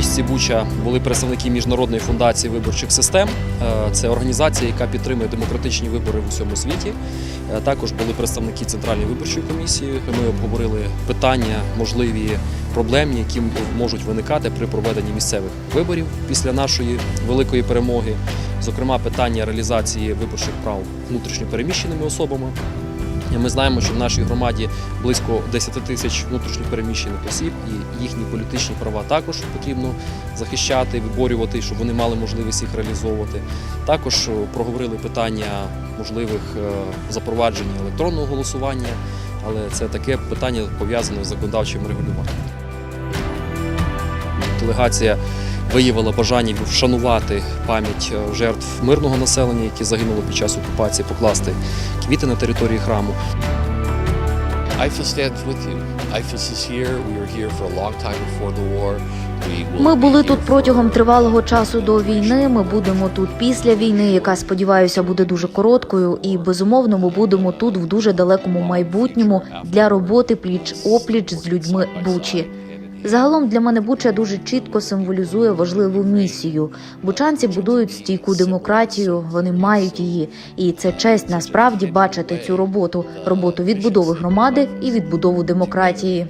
місті Буча були представники міжнародної фундації виборчих систем. Е, Це організація, яка підтримує демократичні вибори в усьому світі. Е, Також були представники Центральної виборчої комісії. Ми обговорили питання, можливі проблеми, які можуть виникати при проведенні місцевих виборів після нашої великої перемоги. Зокрема, питання реалізації виборчих прав внутрішньопереміщеними особами. Ми знаємо, що в нашій громаді близько 10 тисяч внутрішньопереміщених осіб, і їхні політичні права також потрібно захищати, виборювати, щоб вони мали можливість їх реалізовувати. Також проговорили питання можливих е, запровадження електронного голосування, але це таке питання пов'язане з законодавчим регулюванням. Делегація виявила бажання вшанувати пам'ять е, жертв мирного населення, які загинули під час окупації, покласти квіти на території храму. Ми були тут протягом тривалого часу до війни. Ми будемо тут після війни, яка сподіваюся буде дуже короткою. І безумовно, ми будемо тут в дуже далекому майбутньому для роботи пліч опліч з людьми Бучі. Загалом для мене Буча дуже чітко символізує важливу місію. Бучанці будують стійку демократію, вони мають її, і це честь насправді бачити цю роботу роботу відбудови громади і відбудову демократії.